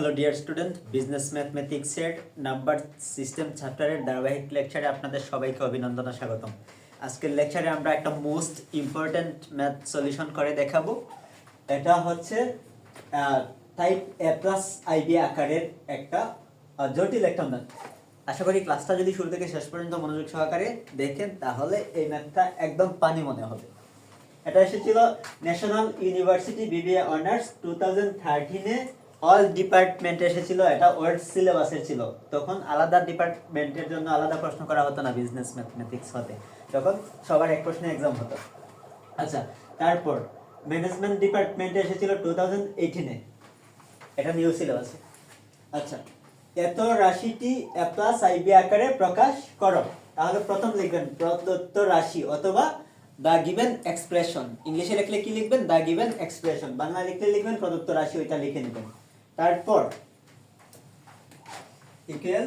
Hello dear student, business ম্যাথমেটিক্সের number system চ্যাপ্টারের ধারাবাহিক লেকচারে আপনাদের সবাইকে অভিনন্দন স্বাগতম। আজকের লেকচারে আমরা একটা মোস্ট ইম্পর্ট্যান্ট ম্যাথ সলিউশন করে দেখাবো। এটা হচ্ছে টাইপ এ প্লাস আইবি আকারের একটা জটিল একটা ম্যাথ। আশা করি ক্লাসটা যদি শুরু থেকে শেষ পর্যন্ত মনোযোগ সহকারে দেখেন, তাহলে এই ম্যাথটা একদম পানি মনে হবে। এটা এসেছিল national university BBA honours two thousand থার্টিনে all department এসেছিল, এটা ওয়ার্ড সিলেবাসের ছিল। তখন আলাদা ডিপার্টমেন্টের জন্য আলাদা প্রশ্ন করা হতো না বিজনেস ম্যাথমেটিক্স হতে। তখন সবার এক প্রশ্নে এক্সাম হতো। আচ্ছা তারপর ম্যানেজমেন্ট ডিপার্টমেন্টে এসেছিল টু থাউজেন্ড এইটিনে এটা নিউ সিলেবাসে আচ্ছা এত রাশিটি এ প্লাস আইবি আকারে প্রকাশ করো। তাহলে প্রথম লিখবেন, প্রদত্ত রাশি অথবা দ্য গিভেন এক্সপ্রেশন ইংলিশে লিখলে কি লিখবেন? দা গিভেন এক্সপ্রেশন বাংলা লিখলে লিখবেন, প্রদত্ত রাশি, ওইটা লিখে নেবেন। তারপর ইকুয়াল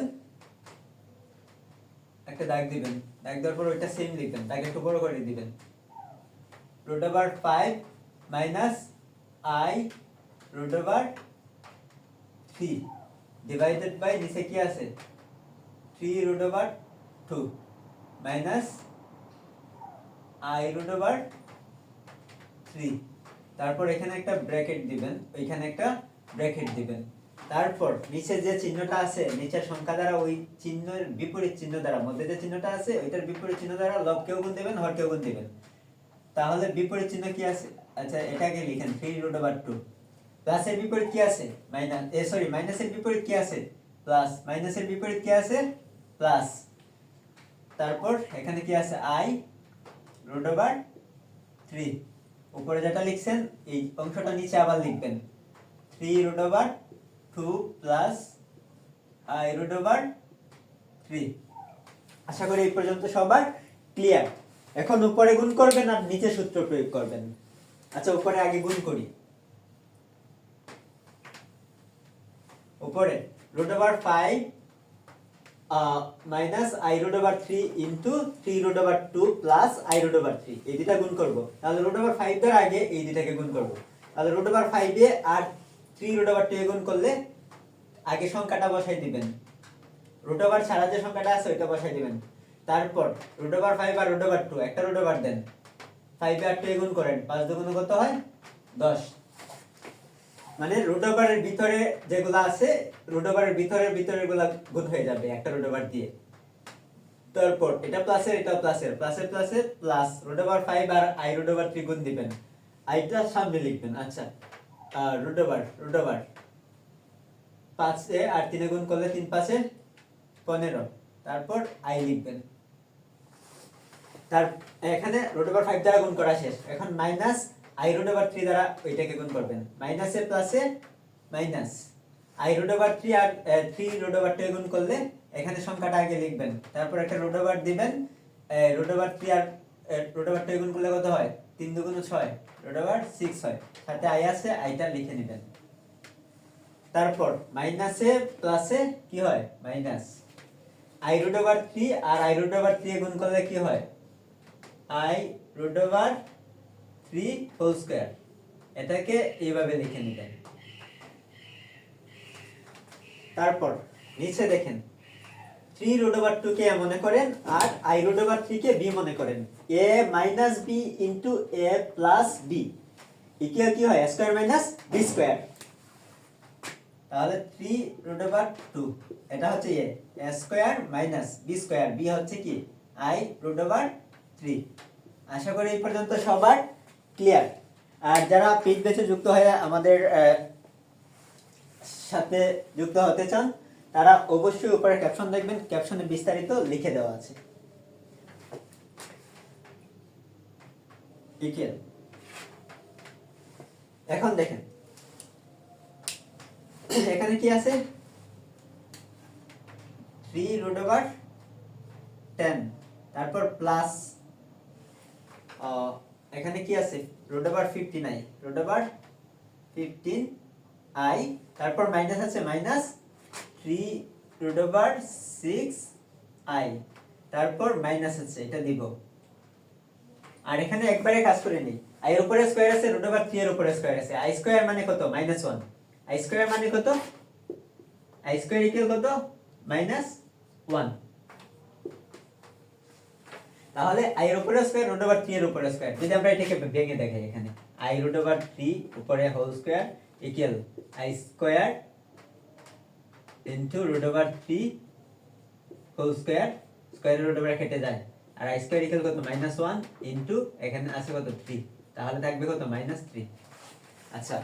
একটা দাগ দিবেন। দাগ দেওয়ার পর ওইটা সেম লিখবেন দাগ একটু বড় করে দিবেন। Root over five minus i root over three divided by নিচে কি আছে? Three root over two minus i root over three তারপর এখানে একটা ব্র্যাকেট দিবেন, ওইখানে একটা ব্র্যাকেট দিবেন। তারপর নিচে যে চিহ্নটা আছে, নিচের সংখ্যা দ্বারা ওই চিহ্নের বিপরীত চিহ্ন দ্বারা, মধ্যে যে চিহ্নটা আছে, ওইটার বিপরীত চিহ্ন দ্বারা লবকেও গুণ দেবেন হরকেও গুণ দেবেন। তাহলে বিপরীত চিহ্ন কি আছে? আচ্ছা এটাকে লিখেন থ্রি রুট ওভার টু প্লাসের বিপরীত কি আছে? মাইনাস এ সরি মাইনাসের বিপরীত কি আছে? প্লাস মাইনাসের বিপরীত কি আছে? প্লাস তারপর এখানে কি আছে? আই রুট ওভার থ্রি উপরে যেটা লিখছেন, এই অংশটা নিচে আবার লিখবেন। Three root over two plus i root over three আশা করি এই পর্যন্ত সবার ক্লিয়ার এখন উপরে গুণ করবেন আর নিচে সূত্র প্রয়োগ করবেন। আচ্ছা উপরে আগে গুণ করি। উপরে root over five minus i root over three into three root over two plus i root over three এই দুটা গুণ করব। তাহলে রুট ওভার ফাইভ এর আগে এই দুটাকে গুণ করব। তাহলে রুট ওভার ফাইভ আর থ্রি রুট ওভার টু গুণ করলে আগে সংখ্যাটা বসাই দিবেন। রুট ওভার ছাড়া যে সংখ্যাটা আছে, ওইটা বসাই দিবেন। তারপর রুট ওভার ফাইভ আর রুট ওভার টু একটা রুট ওভার দেন। ফাইভ আর টু গুণ করেন, পাঁচ দুগুণ কত হয়? দশ। মানে রুট ওভারের ভিতরে যেগুলো আছে রুট ওভারের ভিতরেরগুলা গুণ হয়ে যাবে, একটা রুট ওভার দিয়ে। তারপর এটা প্লাসের এটা প্লাসের প্লাসের প্লাসে প্লাস রুট ওভার ফাইভ আর আই রুট ওভার থ্রি গুণ দিবেন। আইটা সামনে লিখবেন আচ্ছা। রুট ওভার রুট ওভার পাঁচে আর তিনে গুণ করলে তিন পাঁচে পনেরো। তারপর আই লিখবেন। তার এখানে রুট ওভার ফাইভ দ্বারা গুণ করা শেষ। এখন minus i root over three দ্বারা ওইটাকে গুণ করবেন। মাইনাসে প্লাসে minus i root over three R three root over two গুণ করলে এখানে সংখ্যাটা আগে লিখবেন। তারপর একটা রুট ওভার দিবেন। রুট ওভার থ্রি আর রুট ওভার টু গুণ করলে কত হয়? তিন দুগুণ ছয়, রুট ওভার সিক্স হয়। সাথে আই আছে, আইটা লিখে নেবেন তারপর মাইনাসে প্লাসে কি হয়? Minus. I root over three R i root over three গুণ করলে কি হয়? I root over three whole square. এটাকে এইভাবে লিখে নেবেন। তারপর নিচে দেখেন। থ্রি রুট ওভার টু কে মনে করেন আর আই রুট ওভার থ্রি কে বি মনে করেন। A minus b into a plus b. Equal কি হয়? Square minus b square. তাহলে থ্রি রুট ওভার টু, এটা হচ্ছে a. Square minus b square. B হচ্ছে কি? I root over three. আশা করি এই পর্যন্ত সবার ক্লিয়ার। আর যারা পেজ বেছে যুক্ত হয়ে আমাদের সাথে যুক্ত হতে চান তারা অবশ্যই উপরে ক্যাপশন দেখবেন ক্যাপশনে বিস্তারিত লিখে দেওয়া আছে। এখন দেখেন। এখানে কি আছে? থ্রি রুট ওভার টেন তারপর প্লাস এখানে কি আছে? Root over fifteen i root over fifteen i তারপর মাইনাস আছে minus three root over six i তারপর মাইনাস আছে, এটা দিব। আর এখানে একবারে কাজ করে নিই। আই এর উপরে স্কোয়ার আছে রুট ওভার থ্রি এর উপরে স্কোয়ার আছে। আই স্কোয়ার মানে কত? মাইনাস ওয়ান আই স্কোয়ার মানে কত? আই স্কোয়ার ইকুয়াল কত? মাইনাস ওয়ান তাহলে আই এর উপরে স্কোয়ার রুট ওভার থ্রি এর উপরে স্কোয়ার যদি আমরা এটাকে ভেঙে দেখাই এখানে। আই রুট ওভার থ্রি উপরে whole square equal i square into root over three whole square square root over কেটে যায়। আর আই স্কোয়ার ইকুয়াল কত? মাইনাস ওয়ান ইন্টু এখানে আছে কত? থ্রি তাহলে থাকবে কত? মাইনাস থ্রি আচ্ছা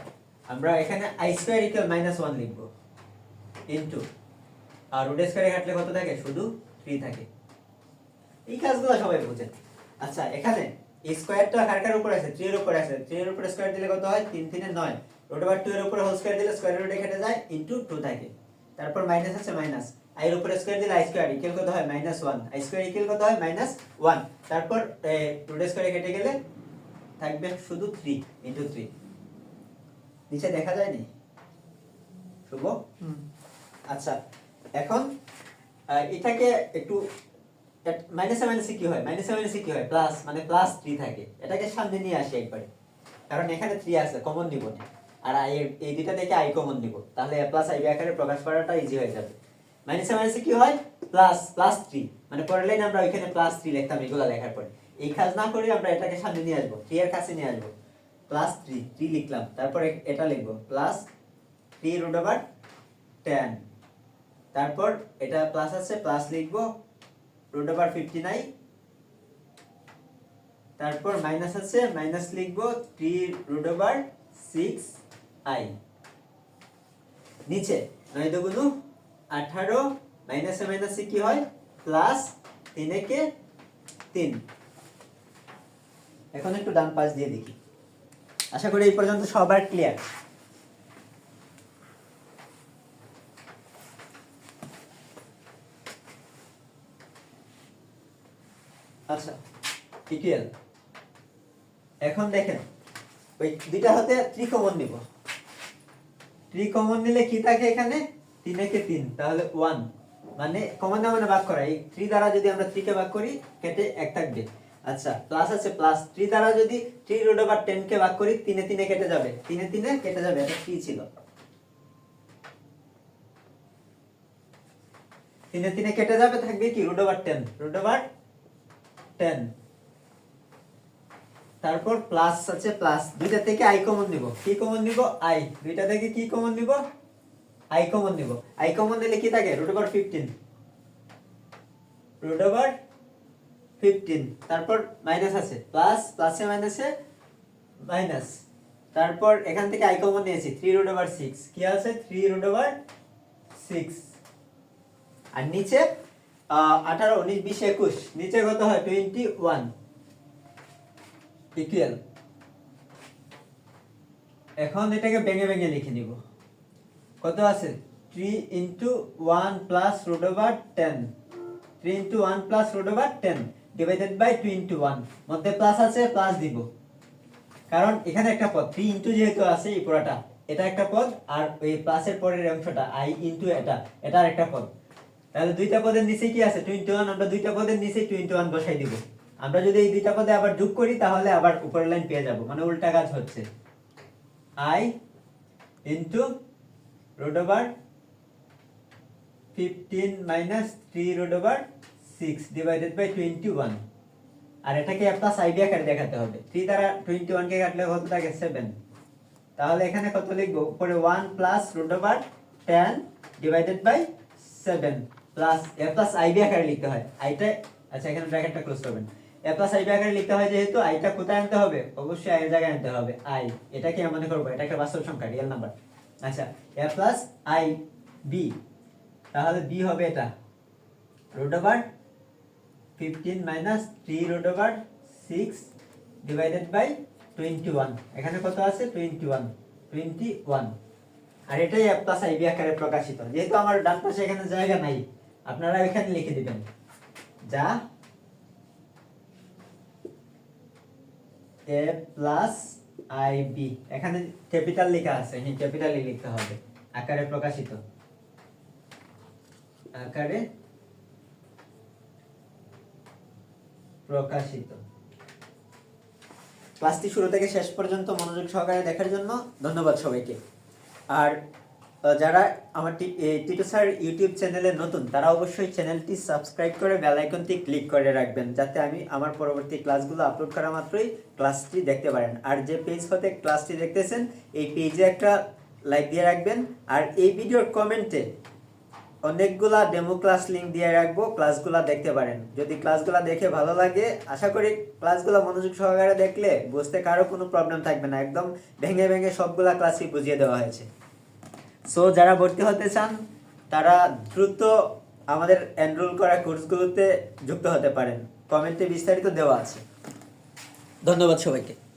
আমরা এখানে i square equal minus one লিখব। ইন্টু আর রুট স্কোয়ারে কাটলে কত থাকে? শুধু থ্রি থাকে। এই কাজগুলো সবাই বুঝেন আচ্ছা এখানে স্কোয়ারটা কার কার উপরে আছে? থ্রি এর উপরে আছে। থ্রি এর উপরে স্কোয়ার দিলে কত হয়? তিন, তিনে নয়। রুট ওভার টু এর উপরে হোল স্কোয়ার দিলে স্কোয়ার রুটে কেটে যায়। ইন্টু টু থাকে। তারপর মাইনাস আছে মাইনাস আই এর উপরে স্কোয়ার দিলে আই স্কোয়ার ইকুয়াল কত হয়? Minus one i square equal কত হয়? মাইনাস ওয়ান তারপর রুট স্কোয়ারে কেটে গেলে থাকবে শুধু থ্রি ইন্টু থ্রি নিচে দেখা যায়নি? শুভ? আচ্ছা এখন এটাকে একটু মাইনাসে মাইনাসে কি হয়? মাইনাসে মাইনাসে কি হয়? প্লাস মানে প্লাস থ্রি থাকে। এটাকে সামনে নিয়ে আসি একবারে। কারণ এখানে থ্রি আছে কমন নিব না। আর আই, এই দুইটা থেকে আই কমন নিব। তাহলে এ প্লাস আই বি আকারে প্রকাশ করাটা ইজি হয়ে যাবে। মাইনাসে মাইনাসে কি হয়? প্লাস প্লাস থ্রি মানে পরের লাইন আমরা ওইখানে প্লাস থ্রি লিখতাম এগুলো লেখার পরে। এই কাজ না করে আমরা এটাকে সামনে নিয়ে আসব। থ্রি এর কাছে নিয়ে আসব। প্লাস থ্রি থ্রি লিখলাম। তারপরে এটা লিখব। Plus three root over ten তারপর এটা প্লাস আছে প্লাস লিখব। রুট ওভার ফিফটি নাইন তারপর মাইনাস আছে মাইনাস লিখব। Three root over six i. নিচে নয় দুগুণু আঠারো মাইনাসে মাইনাসে কি হয়? প্লাস তিন একে তিন। এখন একটু ডান পাশ দিয়ে দেখি। আশা করি এই পর্যন্ত সবার ক্লিয়ার আচ্ছা এখন দেখেন, ওই দুইটা হাতে কমন নিব। থ্রি কমন নিলে কি থাকে এখানে? তিন একে তিন, তাহলে ওয়ান মানে কমন না মানে ভাগ করা। এই থ্রি দ্বারা যদি আমরা থ্রি কে ভাগ করি, কেটে এক থাকবে। আচ্ছা প্লাস আছে প্লাস থ্রি দ্বারা যদি থ্রি রুট ওভার টেন কে ভাগ করি, তিনে তিনে কেটে যাবে। তিনে তিনে কেটে যাবে, এটা থ্রি ছিল। তিনে তিনে কেটে যাবে, থাকবে কি? Root over ten root over ten তারপর প্লাস আছে প্লাস দুইটা থেকে আই কমন নিব। কি কমন নিব? আই দুইটা থেকে কি কমন নিব? আই কমন নিব। আই কমন নিলে কি থাকে? Root over fifteen root over fifteen তারপর মাইনাস আছে। প্লাস প্লাসে মাইনাসে মাইনাস তারপর এখান থেকে আই কমন নিয়েছি। থ্রি রুট ওভার সিক্স কি আছে? থ্রি রুট ওভার সিক্স আর নিচে আঠারো, উনিশ, বিশ, একুশ। নিচে কত হয়? টোয়েন্টি ওয়ান ইকুয়াল এখন এটাকে ভেঙে ভেঙে লিখে নিব। কত আছে? Three into one plus root over ten three into one plus root over ten divided by two into one মধ্যে প্লাস আছে প্লাস দিব। কারণ এখানে একটা পদ থ্রি ইন্টু যেহেতু আছে এই পুরাটা, এটা একটা পদ, আর ওই প্লাসের পরের অংশটা আই ইন্টু এটা এটা আর একটা পদ। তাহলে দুইটা পদের নিচে কি আছে? টোয়েন্টি ওয়ান আমরা দুইটা পদের নিচে টোয়েন্টি ওয়ান বসাই দিব। আমরা যদি এই দুইটা পদে আবার যোগ করি, তাহলে আবার উপরের লাইন পেয়ে যাব। মানে উল্টা কাজ হচ্ছে। I into root over fifteen minus three root over six divided by twenty one আর এটাকে প্লাস আইডিয়া আকারে দেখাতে হবে। থ্রি দ্বারা টোয়েন্টি ওয়ানকে কাটলে কত থাকে? সেভেন তাহলে এখানে কত লিখব? উপরে one plus root over ten divided by seven plus a plus i b আকারে লিখতে হয়। আইটা আচ্ছা এখানে ব্র্যাকেটটা ক্লোজ করবেন। প্লাস আইবি আকারে লিখতে হয় যেহেতু আইটা কোথায় আনতে হবে? অবশ্যই আই জায়গায় আনতে হবে। আই মনে করব? এটা একটা বাস্তব সংখ্যা রিয়েল নাম্বার আচ্ছা এ প্লাস আই বি তাহলে বি হবে এটা। Over fifteen minus three over six divided by twenty one এখানে কত আছে? টোয়েন্টি ওয়ান টোয়েন্টি ওয়ান আর এটাই এ প্লাস আইবি আকারে প্রকাশিত। যেহেতু আমার ডান পাশে এখানে জায়গা নাই, আপনারা এখানে লিখে দিবেন। যা এ প্লাস আইবি এখানে ক্যাপিটাল লেখা আছে হ্যাঁ ক্যাপিটালই লিখতে হবে। আকারে প্রকাশিত। আকারে প্রকাশিত। ক্লাসটি শুরু থেকে শেষ পর্যন্ত মনোযোগ সহকারে দেখার জন্য ধন্যবাদ সবাইকে। আর যারা আমার টিটু স্যার ইউটিউব চ্যানেলে নতুন, তারা অবশ্যই চ্যানেলটি সাবস্ক্রাইব করে বেল আইকনটি ক্লিক করে রাখবেন, যাতে আমি আমার পরবর্তী ক্লাসগুলো আপলোড করা মাত্রই ক্লাসটি দেখতে পারেন। আর যে পেজ হতে ক্লাসটি দেখতেছেন, এই পেজে একটা লাইক দিয়ে রাখবেন, আর এই ভিডিওর কমেন্টে অনেকগুলা ডেমো ক্লাস লিংক দিয়ে রাখব ক্লাসগুলা দেখতে পারেন। যদি ক্লাসগুলা দেখে ভালো লাগে, আশা করি ক্লাসগুলো মনোযোগ সহকারে দেখলে বুঝতে কারও কোনো প্রবলেম থাকবে না। একদম ভেঙে ভেঙে সবগুলা ক্লাসই বুঝিয়ে দেওয়া হয়েছে। সো যারা ভর্তি হতে চান, তারা দ্রুত আমাদের এনরোল করা কোর্সগুলোতে যুক্ত হতে পারেন। কমেন্টে বিস্তারিত দেওয়া আছে। ধন্যবাদ সবাইকে।